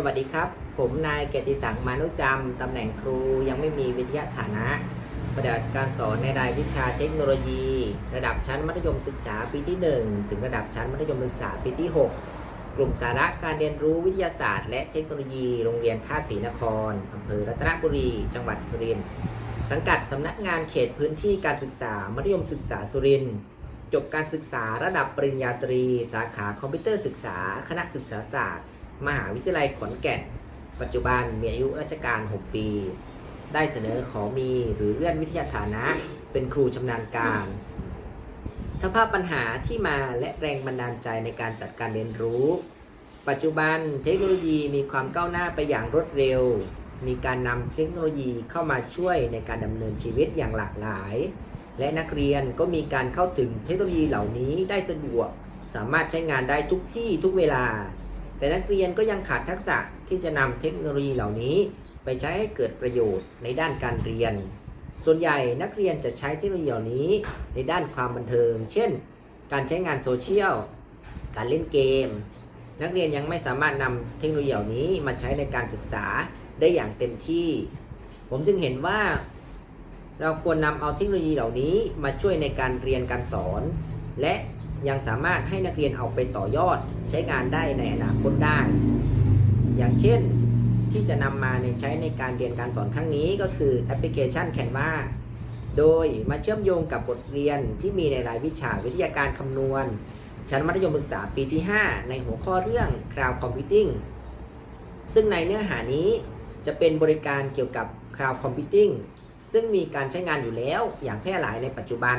สวัสดีครับ ผมนายเกติศักดิ์มานุจำตำแหน่งครูยังไม่มีวิทยาฐานะปฏิบัติการสอนในรายวิชาเทคโนโลยี ระดับชั้นมัธยมศึกษาปีที่ 1 ถึงระดับชั้นมัธยมศึกษาปีที่ 6 กลุ่มสาระการเรียนรู้วิทยาศาสตร์ และเทคโนโลยี โรงเรียนท่าศรีนครอำเภอรัตนบุรี จังหวัดสุรินทร์สังกัดสำนักงานเขตพื้นที่การศึกษามัธยมศึกษาสุรินทร์จบการศึกษาระดับปริญญาตรี สาขาคอมพิวเตอร์ศึกษา คณะศึกษาศาสตร์ มหาวิทยาลัยขอนแก่น ปัจจุบันมีอายุราชการ 6 ปี ได้เสนอขอมีหรือเลื่อนวิทยาฐานะ เป็นครูชำนาญการ สภาพปัญหาที่มาและแรงบันดาลใจในการจัดการเรียนรู้ ปัจจุบันเทคโนโลยีมีความก้าวหน้าไปอย่างรวดเร็ว มีการนำเทคโนโลยีเข้ามาช่วยในการดำเนินชีวิตอย่างหลากหลาย และนักเรียนก็มีการเข้าถึงเทคโนโลยีเหล่านี้ได้สะดวก สามารถใช้งานได้ทุกที่ทุกเวลา แต่นักเรียนก็ยังขาดทักษะที่จะนำเทคโนโลยีเหล่านี้ ไปใช้ให้เกิดประโยชน์ในด้านการเรียน ส่วนใหญ่นักเรียนจะใช้เทคโนโลยีเหล่านี้ในด้านความบันเทิง เช่น การใช้งานโซเชียล การเล่นเกม นักเรียนยังไม่สามารถนำเทคโนโลยีเหล่านี้มาใช้ในการศึกษาได้อย่างเต็มที่ ผมจึงเห็นว่า เราควรนำเอาเทคโนโลยีเหล่านี้มาช่วยในการเรียนการสอน และ ยังสามารถให้นักเรียนเอาไปต่อยอดใช้งานได้ในอนาคตได้ อย่างเช่นที่จะนำมาในใช้ในการเรียนการสอนครั้งนี้ก็คือแอปพลิเคชัน Canva โดยมาเชื่อมโยงกับบทเรียนที่มีในรายวิชาวิทยาการคำนวณ ชั้นมัธยมศึกษาปีที่ 5 ในหัวข้อเรื่อง Cloud Computing ซึ่งในเนื้อหานี้จะเป็นบริการเกี่ยวกับ Cloud Computing ซึ่งมีการใช้งานอยู่แล้วอย่างแพร่หลายในปัจจุบัน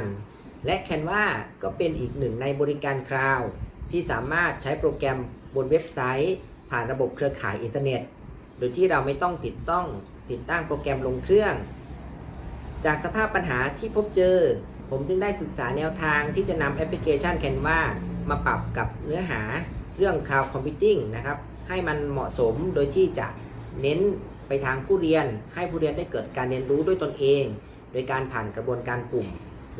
และ Canva ก็เป็นอีกหนึ่งในบริการคลาวด์ที่สามารถใช้โปรแกรมบนเว็บไซต์ ผ่านระบบเครือข่ายอินเทอร์เน็ต โดยที่เราไม่ต้องติดต้องติดตั้งโปรแกรมลงเครื่อง จากสภาพปัญหาที่พบเจอ ผมจึงได้ศึกษาแนวทางที่จะนำแอปพลิเคชัน Canva มาปรับกับเนื้อหาเรื่อง Cloud Computing นะครับ ให้มันเหมาะสมโดยที่จะเน้นไปทางผู้เรียน ให้ผู้เรียนได้เกิดการเรียนรู้ด้วยตนเอง โดยการผ่านกระบวนการกลุ่ม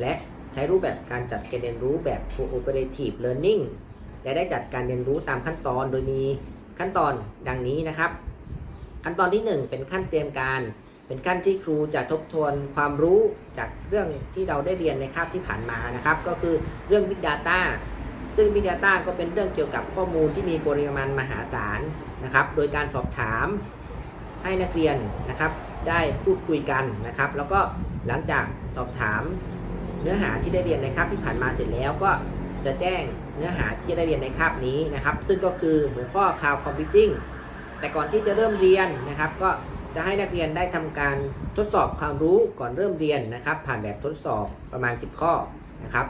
และ ใช้รูปแบบการจัดการเรียนรู้แบบ cooperative learning และได้จัดการเรียนรู้ตามขั้นตอนโดยมีขั้นตอนดังนี้นะครับ ขั้นตอนที่ 1 เป็นขั้นเตรียมการ เป็นขั้นที่ครูจะทบทวนความรู้จากเรื่องที่เราได้เรียนในคาบที่ผ่านมานะครับ ก็คือเรื่อง Big Data ซึ่ง Big Data ก็เป็นเรื่องเกี่ยวกับข้อมูลที่มีปริมาณมหาศาลนะครับ โดยการสอบถามให้นักเรียนนะครับ ได้พูดคุยกันนะครับ แล้วก็หลังจากสอบถาม เนื้อหาที่ได้เรียนในคาบที่ผ่านมาเสร็จแล้วก็จะแจ้งเนื้อหาที่ได้เรียนในคาบนี้นะครับ ซึ่งก็คือหัวข้อ Cloud Computing แต่ก่อนที่จะเริ่มเรียนนะครับ ก็จะให้นักเรียนได้ทำการทดสอบความรู้ก่อนเริ่มเรียนนะครับ ผ่านแบบทดสอบประมาณ 10 ข้อนะครับ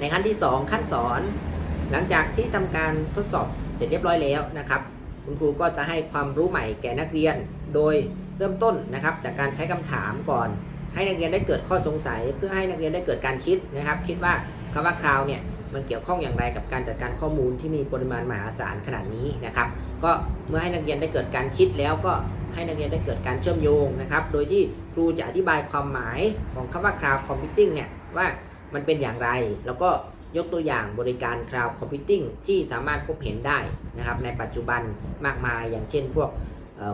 ในขั้นที่ 2 ขั้นสอน หลังจากที่ทำการทดสอบเสร็จเรียบร้อยแล้วนะครับ คุณครูก็จะให้ความรู้ใหม่แก่นักเรียน โดยเริ่มต้นนะครับ จากการใช้คำถามก่อน ให้นักเรียนได้เกิดข้อสงสัย เพื่อให้นักเรียนได้เกิดการคิดนะครับ คิดว่าคำว่าคลาวเนี่ยมันเกี่ยวข้องอย่างไรกับการจัดการข้อมูลที่มีปริมาณมหาศาลขนาดนี้นะครับ ก็เมื่อให้นักเรียนได้เกิดการคิดแล้วก็ให้นักเรียนได้เกิดการเชื่อมโยงนะครับ โดยที่ครูจะอธิบายความหมายของคำว่า cloud computing เนี่ยว่ามันเป็นอย่างไร แล้วก็ยกตัวอย่างบริการ cloud computing ที่สามารถพบเห็นได้นะครับในปัจจุบันมากมายอย่างเช่นพวก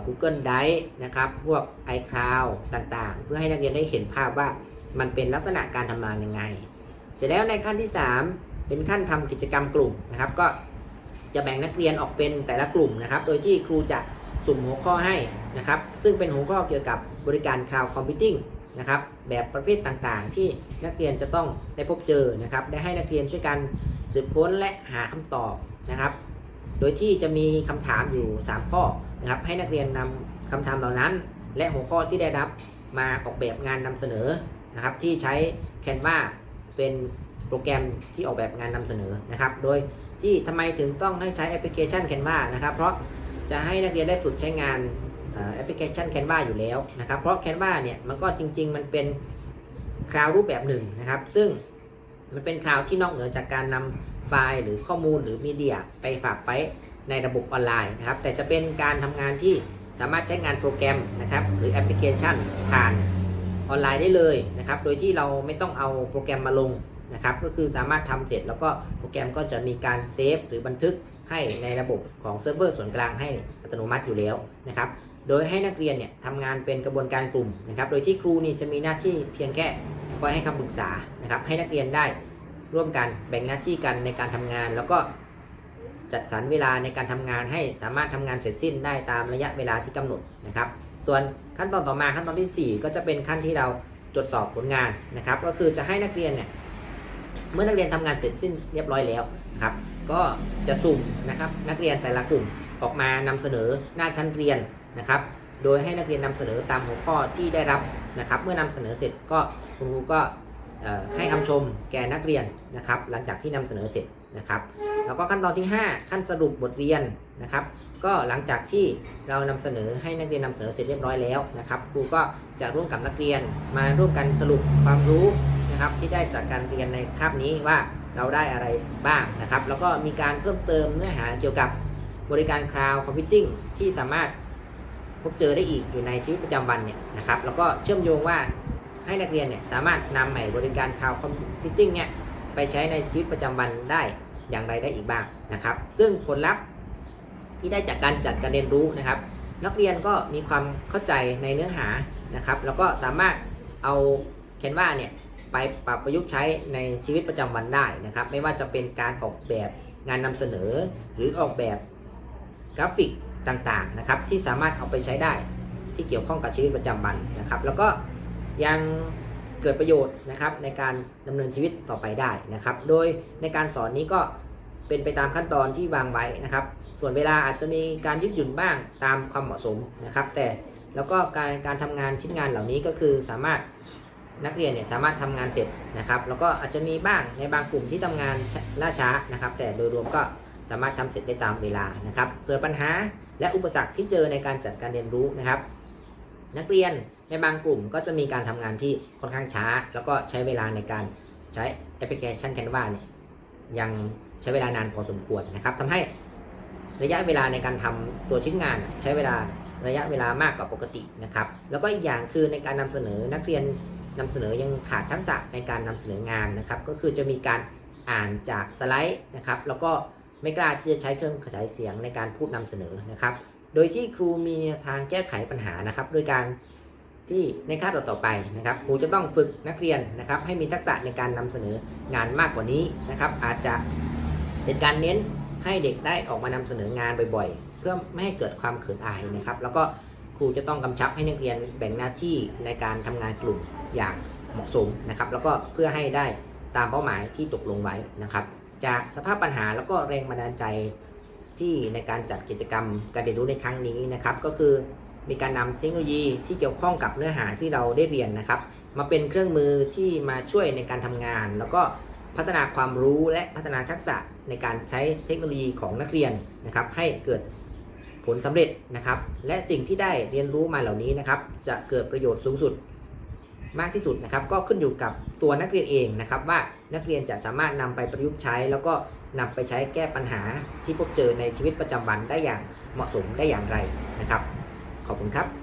Google Drive นะครับ พวก iCloud ต่างๆ เพื่อให้นักเรียนได้เห็นภาพว่ามันเป็นลักษณะการทำงานยังไง เสร็จแล้วในขั้นที่ 3 เป็นขั้นทำกิจกรรมกลุ่มนะครับ ก็จะแบ่งนักเรียนออกเป็นแต่ละกลุ่มนะครับ โดยที่ครูจะสุ่มหัวข้อให้นะครับ ซึ่งเป็นหัวข้อเกี่ยวกับบริการ Cloud Computing นะครับ แบบประเภทต่างๆ ที่นักเรียนจะต้องได้พบเจอนะครับ ได้ให้นักเรียนช่วยกันสืบค้นและหาคำตอบนะครับ โดยที่จะมีคำถามอยู่ 3 ข้อ นะครับให้นักเรียนนำคำถามเหล่านั้น และหัวข้อที่ได้รับมาออกแบบงานนำเสนอนะครับ ที่ใช้ Canva เป็นโปรแกรมที่ออกแบบงานนำเสนอนะครับ โดยที่ทำไมถึงต้องให้ใช้แอปพลิเคชัน Canva นะครับ เพราะจะให้นักเรียนได้ฝึกใช้งานแอปพลิเคชัน Canva อยู่แล้วนะครับ เพราะ Canva เนี่ยมันก็จริง ๆ มันเป็นคลาวรูปแบบหนึ่งนะครับ ซึ่งมันเป็นคลาวที่นอกเหนือจากการนำไฟล์หรือข้อมูลหรือมีเดียไปฝากไว้ ในระบบออนไลน์นะครับ แต่จะเป็นการทำงานที่สามารถใช้งานโปรแกรมนะครับ หรือแอปพลิเคชันผ่านออนไลน์ได้เลยนะครับ โดยที่เราไม่ต้องเอาโปรแกรมมาลงนะครับ ก็คือสามารถทำเสร็จแล้วก็โปรแกรมก็จะมีการเซฟหรือบันทึกให้ในระบบของเซิร์ฟเวอร์ส่วนกลางให้อัตโนมัติอยู่แล้วนะครับ โดยให้นักเรียนเนี่ยทำงานเป็นกระบวนการกลุ่มนะครับ โดยที่ครูนี่จะมีหน้าที่เพียงแค่คอยให้คำปรึกษานะครับ ให้นักเรียนได้ร่วมกันแบ่งหน้าที่กันในการทำงาน แล้วก็ จัดสรรเวลาในการทำงานให้สามารถทำงานเสร็จสิ้นได้ตามระยะเวลาที่กำหนดนะครับ ส่วนขั้นตอนต่อมาขั้นตอนทีสี่ 4 ก็จะเป็นขั้นที่เราตรวจสอบผลงานนะครับ ก็คือจะให้นักเรียนเนี่ยเมื่อนักเรียนทำงานเสร็จสิ้นเรียบร้อยแล้วนะครับก็จะสุ่มนะครับนักเรียนแต่ละกลุ่มออกมานำเสนอหน้าชั้นเรียนนะครับ โดยให้นักเรียนนำเสนอตามหัวข้อที่ได้รับนะครับ เมื่อนำเสนอเสร็จก็คุณครูก็ให้คำชมแก่นักเรียนนะครับ หลังจากที่นำเสนอเสร็จนะครับ แล้วก็ขั้นตอนที่ 5 ขั้นสรุปบทเรียนนะครับ ก็หลังจากที่เรานำเสนอให้นักเรียนนำเสนอเสร็จเรียบร้อยแล้วนะครับ ครูก็จะร่วมกับนักเรียนมาร่วมกันสรุปความรู้นะครับที่ได้จากการเรียนในคาบนี้ว่าเราได้อะไรบ้างนะครับ แล้วก็มีการเพิ่มเติมเนื้อหาเกี่ยวกับบริการ Cloud Computing ที่สามารถพบเจอได้อีกอยู่ในชีวิตประจำวันเนี่ยนะครับ แล้วก็เชื่อมโยงว่าให้นักเรียนเนี่ยสามารถนำใหม่บริการ Cloud Computing เนี่ยไปใช้ในชีวิตประจำวันได้ อย่างไรได้อีกบ้างนะครับ ซึ่งผลลัพธ์ที่ได้จากการจัดการเรียนรู้นะครับ นักเรียนก็มีความเข้าใจในเนื้อหานะครับ แล้วก็สามารถเอาเคนวาเนี่ยไปปรับประยุกต์ใช้ในชีวิตประจำวันได้นะครับ ไม่ว่าจะเป็นการออกแบบงานนำเสนอ หรือออกแบบกราฟิกต่างๆนะครับ ที่สามารถเอาไปใช้ได้ที่เกี่ยวข้องกับชีวิตประจำวันนะครับ แล้วก็ยังเกิดประโยชน์นะครับในการดำเนินชีวิตต่อไปได้นะครับ โดยในการสอนนี้ก็ เป็นไปตามขั้นตอนที่วางไว้นะครับ ส่วนเวลาอาจจะมีการยืดหยุ่นบ้างตามความเหมาะสมนะครับ แต่แล้วก็การการทำงานชิ้นงานเหล่านี้ก็คือสามารถนักเรียนเนี่ยสามารถทำงานเสร็จนะครับ แล้วก็อาจจะมีบ้างในบางกลุ่มที่ทำงานล่าช้านะครับ แต่โดยรวมก็สามารถทำเสร็จได้ตามเวลานะครับ ส่วนปัญหาและอุปสรรคที่เจอในการจัดการเรียนรู้นะครับ นักเรียนในบางกลุ่มก็จะมีการทำงานที่ค่อนข้างช้า แล้วก็ใช้เวลาในการใช้แอปพลิเคชัน Canva เนี่ยยัง ใช้เวลานานพอสมควรนะครับทำให้ระยะเวลาในการทำตัวชิ้นงาน ใช้เวลาระยะเวลามากกว่าปกตินะครับ แล้วก็อีกอย่างคือในการนำเสนอนักเรียนนำเสนอยังขาดทักษะในการนำเสนองานนะครับ ก็คือจะมีการอ่านจากสไลด์นะครับ แล้วก็ไม่กล้าที่จะใช้เครื่องขยายเสียงในการพูดนำเสนอนะครับ โดยที่ครูมีทางแก้ไขปัญหานะครับ โดยการที่ในคาบต่อไปนะครับ ครูจะต้องฝึกนักเรียนนะครับ ให้มีทักษะในการนำเสนองานมากกว่านี้นะครับ อาจจะ เป็นการเน้นให้เด็กได้ออกมานำเสนองานบ่อยๆ เพื่อไม่ให้เกิดความเขินอายนะครับ แล้วก็ครูจะต้องกำชับให้นักเรียนแบ่งหน้าที่ในการทำงานกลุ่มอย่างเหมาะสมนะครับ แล้วก็เพื่อให้ได้ตามเป้าหมายที่ตกลงไว้นะครับ จากสภาพปัญหาแล้วก็แรงบันดาลใจที่ในการจัดกิจกรรมการเรียนรู้ในครั้งนี้นะครับ ก็คือมีการนำเทคโนโลยีที่เกี่ยวข้องกับเนื้อหาที่เราได้เรียนนะครับ มาเป็นเครื่องมือที่มาช่วยในการทำงาน แล้วก็ พัฒนาความรู้และพัฒนาทักษะในการใช้เทคโนโลยีของนักเรียนนะครับ ให้เกิดผลสำเร็จนะครับ และสิ่งที่ได้เรียนรู้มาเหล่านี้นะครับ จะเกิดประโยชน์สูงสุดมากที่สุดนะครับ ก็ขึ้นอยู่กับตัวนักเรียนเองนะครับ ว่านักเรียนจะสามารถนำไปประยุกต์ใช้ แล้วก็นำไปใช้แก้ปัญหาที่พบเจอในชีวิตประจำวันได้อย่างเหมาะสมได้อย่างไรนะครับ ขอบคุณครับ